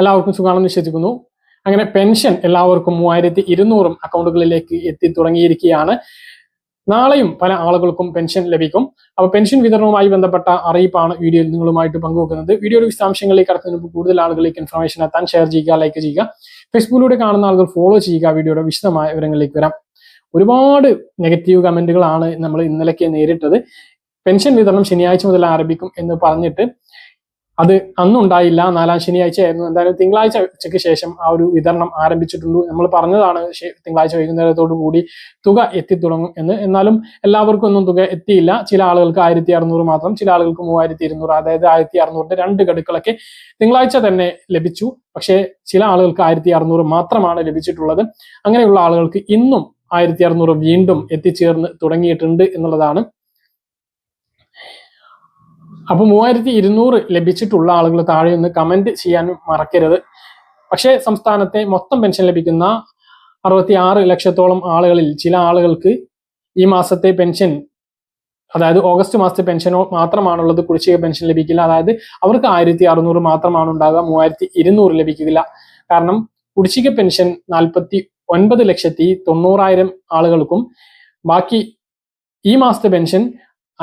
എല്ലാവർക്കും സുഖമാണെന്ന് വിശ്വസിക്കുന്നു. അങ്ങനെ പെൻഷൻ എല്ലാവർക്കും മൂവായിരത്തി ഇരുന്നൂറും അക്കൗണ്ടുകളിലേക്ക് എത്തി തുടങ്ങിയിരിക്കുകയാണ്. നാളെയും പല ആളുകൾക്കും പെൻഷൻ ലഭിക്കും. അപ്പൊ പെൻഷൻ വിതരണവുമായി ബന്ധപ്പെട്ട അറിയിപ്പാണ് വീഡിയോയിൽ നിങ്ങളുമായിട്ട് പങ്കുവെക്കുന്നത്. വീഡിയോയുടെ വിശദാംശങ്ങളിലേക്ക് കടക്കുന്നതിന് കൂടുതൽ ആളുകളിലേക്ക് ഇൻഫർമേഷൻ എത്താൻ ഷെയർ ചെയ്യുക ലൈക്ക് ചെയ്യുക. ഫേസ്ബുക്കിലൂടെ കാണുന്ന ആളുകൾ ഫോളോ ചെയ്യുക വീഡിയോയുടെ വിശദമായ വിവരങ്ങളിലേക്ക് വരാം. ഒരുപാട് നെഗറ്റീവ് കമന്റുകളാണ് നമ്മൾ ഇന്നലെയൊക്കെ നേരിട്ടത്. പെൻഷൻ വിതരണം ശനിയാഴ്ച മുതൽ ആരംഭിക്കും എന്ന് പറഞ്ഞിട്ട് അത് അന്നുണ്ടായില്ല. നാലാം ശനിയാഴ്ച ആയിരുന്നു. എന്തായാലും തിങ്കളാഴ്ച ഉച്ചയ്ക്ക് ശേഷം ആ ഒരു വിതരണം ആരംഭിച്ചിട്ടുണ്ട് നമ്മൾ പറഞ്ഞതാണ് തിങ്കളാഴ്ച വൈകുന്നേരത്തോടു കൂടി തുക എത്തിത്തുടങ്ങും എന്ന്. എന്നാലും എല്ലാവർക്കും ഒന്നും തുക എത്തിയില്ല. ചില ആളുകൾക്ക് ആയിരത്തി അറുന്നൂറ് മാത്രം ചില ആളുകൾക്ക് മൂവായിരത്തി ഇരുന്നൂറ് അതായത് ആയിരത്തി അറുന്നൂറിന്റെ രണ്ട് ഗഡുക്കളൊക്കെ തിങ്കളാഴ്ച തന്നെ ലഭിച്ചു. പക്ഷേ ചില ആളുകൾക്ക് ആയിരത്തി അറുന്നൂറ് മാത്രമാണ് ലഭിച്ചിട്ടുള്ളത്. അങ്ങനെയുള്ള ആളുകൾക്ക് ഇന്നും ആയിരത്തി അറുന്നൂറ് വീണ്ടും എത്തിച്ചേർന്ന് തുടങ്ങിയിട്ടുണ്ട് എന്നുള്ളതാണ് അപ്പൊ മൂവായിരത്തി ഇരുന്നൂറ് ലഭിച്ചിട്ടുള്ള ആളുകൾ താഴെ ഒന്ന് കമന്റ് ചെയ്യാനും മറക്കരുത്. പക്ഷേ സംസ്ഥാനത്തെ മൊത്തം പെൻഷൻ ലഭിക്കുന്ന അറുപത്തി ആറ് ലക്ഷത്തോളം ആളുകളിൽ ചില ആളുകൾക്ക് ഈ മാസത്തെ പെൻഷൻ അതായത് ഓഗസ്റ്റ് മാസത്തെ പെൻഷനോ മാത്രമാണുള്ളത് കുടിശ്ശിക പെൻഷൻ ലഭിക്കില്ല. അതായത് അവർക്ക് ആയിരത്തി അറുന്നൂറ് മാത്രമാണ് ഉണ്ടാകുക മൂവായിരത്തി ഇരുന്നൂറ് ലഭിക്കില്ല. കാരണം കുടിശ്ശിക പെൻഷൻ നാൽപ്പത്തി ഒൻപത് ലക്ഷത്തി തൊണ്ണൂറായിരം ആളുകൾക്കും ബാക്കി ഈ മാസത്തെ പെൻഷൻ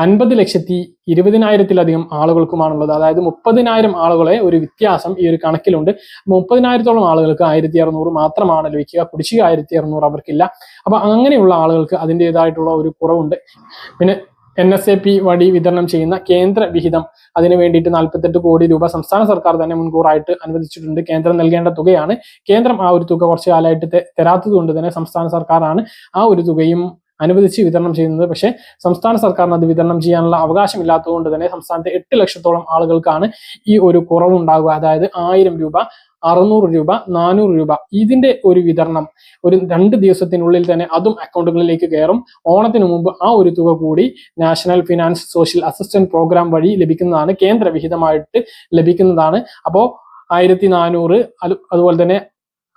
അൻപത് ലക്ഷത്തി ഇരുപതിനായിരത്തിലധികം ആളുകൾക്കുമാണുള്ളത്. അതായത് മുപ്പതിനായിരം ആളുകളെ ഒരു വ്യത്യാസം ഈ ഒരു കണക്കിലുണ്ട്. മുപ്പതിനായിരത്തോളം ആളുകൾക്ക് ആയിരത്തി അറുന്നൂറ് മാത്രമാണ് ലഭിക്കുക. കുടിശ്ശിക ആയിരത്തി അറുന്നൂറ് അവർക്കില്ല. അപ്പൊ അങ്ങനെയുള്ള ആളുകൾക്ക് അതിന്റെതായിട്ടുള്ള ഒരു കുറവുണ്ട്. പിന്നെ എൻ എസ് എ പി വഴി വിതരണം ചെയ്യുന്ന കേന്ദ്ര വിഹിതം അതിനു വേണ്ടിയിട്ട് നാൽപ്പത്തെട്ട് കോടി രൂപ സംസ്ഥാന സർക്കാർ തന്നെ മുൻകൂറായിട്ട് അനുവദിച്ചിട്ടുണ്ട്. കേന്ദ്രം നൽകേണ്ട തുകയാണ്. കേന്ദ്രം ആ ഒരു തുക കുറച്ചു കാലമായിട്ട് തരാത്തത് കൊണ്ട് തന്നെ സംസ്ഥാന സർക്കാരാണ് ആ ഒരു തുകയും അനുവദിച്ച് വിതരണം ചെയ്യുന്നത്. പക്ഷേ സംസ്ഥാന സർക്കാരിന് അത് വിതരണം ചെയ്യാനുള്ള അവകാശമില്ലാത്തതുകൊണ്ട് തന്നെ സംസ്ഥാനത്തെ എട്ട് ലക്ഷത്തോളം ആളുകൾക്കാണ് ഈ ഒരു കുറവുണ്ടാകുക അതായത് ആയിരം രൂപ അറുന്നൂറ് രൂപ നാനൂറ് രൂപ. ഇതിന്റെ ഒരു വിതരണം ഒരു രണ്ട് ദിവസത്തിനുള്ളിൽ തന്നെ അതും അക്കൗണ്ടുകളിലേക്ക് കയറും. ഓണത്തിന് മുമ്പ് ആ ഒരു തുക കൂടി national finance social assistant programme വഴി ലഭിക്കുന്നതാണ് കേന്ദ്രവിഹിതമായിട്ട് ലഭിക്കുന്നതാണ്. അപ്പോൾ ആയിരത്തി നാനൂറ് അതുപോലെ തന്നെ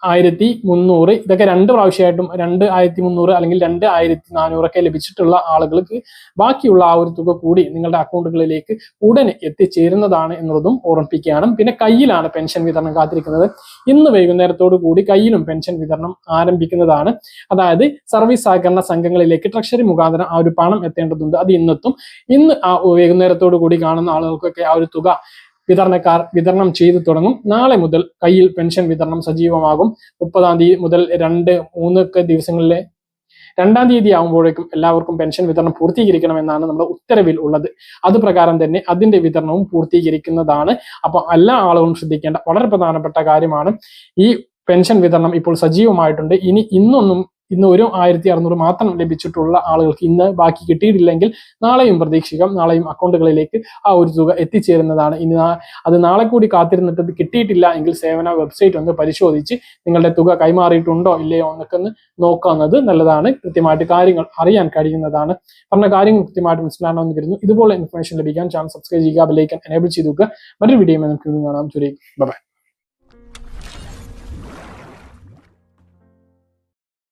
ആയിരത്തി മുന്നൂറ് ഇതൊക്കെ രണ്ട് പ്രാവശ്യമായിട്ടും രണ്ട് ആയിരത്തി മുന്നൂറ് അല്ലെങ്കിൽ രണ്ട് ആയിരത്തി നാനൂറൊക്കെ ലഭിച്ചിട്ടുള്ള ആളുകൾക്ക് ബാക്കിയുള്ള ആ ഒരു തുക കൂടി നിങ്ങളുടെ അക്കൗണ്ടുകളിലേക്ക് ഉടനെ എത്തിച്ചേരുന്നതാണ് എന്നുള്ളതും ഓർമ്മിപ്പിക്കുകയാണ്. പിന്നെ കയ്യിലാണ് പെൻഷൻ വിതരണം കാത്തിരിക്കുന്നത്. ഇന്ന് വൈകുന്നേരത്തോടു കൂടി കയ്യിലും പെൻഷൻ വിതരണം ആരംഭിക്കുന്നതാണ്. അതായത് സർവീസ് സഹകരണ സംഘങ്ങളിലേക്ക് ട്രഷറി മുഖാന്തരം ആ ഒരു പണം എത്തേണ്ടതുണ്ട്. അത് ഇന്നെത്തും. ഇന്ന് ആ വൈകുന്നേരത്തോടു കൂടി കാണുന്ന ആളുകൾക്കൊക്കെ ആ ഒരു തുക വിതരണക്കാർ വിതരണം ചെയ്തു തുടങ്ങും. നാളെ മുതൽ കയ്യിൽ പെൻഷൻ വിതരണം സജീവമാകും. മുപ്പതാം തീയതി മുതൽ രണ്ട് മൂന്നൊക്കെ ദിവസങ്ങളിലെ രണ്ടാം തീയതി ആകുമ്പോഴേക്കും എല്ലാവർക്കും പെൻഷൻ വിതരണം പൂർത്തീകരിക്കണമെന്നാണ് നമ്മുടെ ഉത്തരവിൽ ഉള്ളത്. അത് പ്രകാരം തന്നെ അതിന്റെ വിതരണവും പൂർത്തീകരിക്കുന്നതാണ്. അപ്പൊ എല്ലാ ആളുകളും ശ്രദ്ധിക്കേണ്ട വളരെ പ്രധാനപ്പെട്ട കാര്യമാണ് ഈ പെൻഷൻ വിതരണം ഇപ്പോൾ സജീവമായിട്ടുണ്ട്. ഇനി ഇന്നൊന്നും ഇന്ന് ഒരു ആയിരത്തി അറുന്നൂറ് മാത്രം ലഭിച്ചിട്ടുള്ള ആളുകൾക്ക് ഇന്ന് ബാക്കി കിട്ടിയിട്ടില്ലെങ്കിൽ നാളെയും പ്രതീക്ഷിക്കാം. നാളെയും അക്കൗണ്ടുകളിലേക്ക് ആ ഒരു തുക എത്തിച്ചേരുന്നതാണ്. ഇനി അത് നാളെ കൂടി കാത്തിരുന്നിട്ട് കിട്ടിയിട്ടില്ല എങ്കിൽ സേവന വെബ്സൈറ്റ് ഒന്ന് പരിശോധിച്ച് നിങ്ങളുടെ തുക കൈമാറിയിട്ടുണ്ടോ ഇല്ലയോ എന്നൊക്കെ ഒന്ന് നോക്കുന്നത് നല്ലതാണ്. കൃത്യമായിട്ട് കാര്യങ്ങൾ അറിയാൻ കഴിയുന്നതാണ്. പറഞ്ഞ കാര്യങ്ങൾ കൃത്യമായിട്ട് മനസ്സിലാണെന്ന് കരുതുന്നു. ഇതുപോലെ ഇൻഫർമേഷൻ ലഭിക്കാൻ ചാനൽ സബ്സ്ക്രൈബ് ചെയ്യുക ബെല്ലൈക്കൻ എനേബിൾ ചെയ്തു മറ്റൊരു വീഡിയോ നമുക്ക് കാണാം. ചുരേക്ക് ബൈ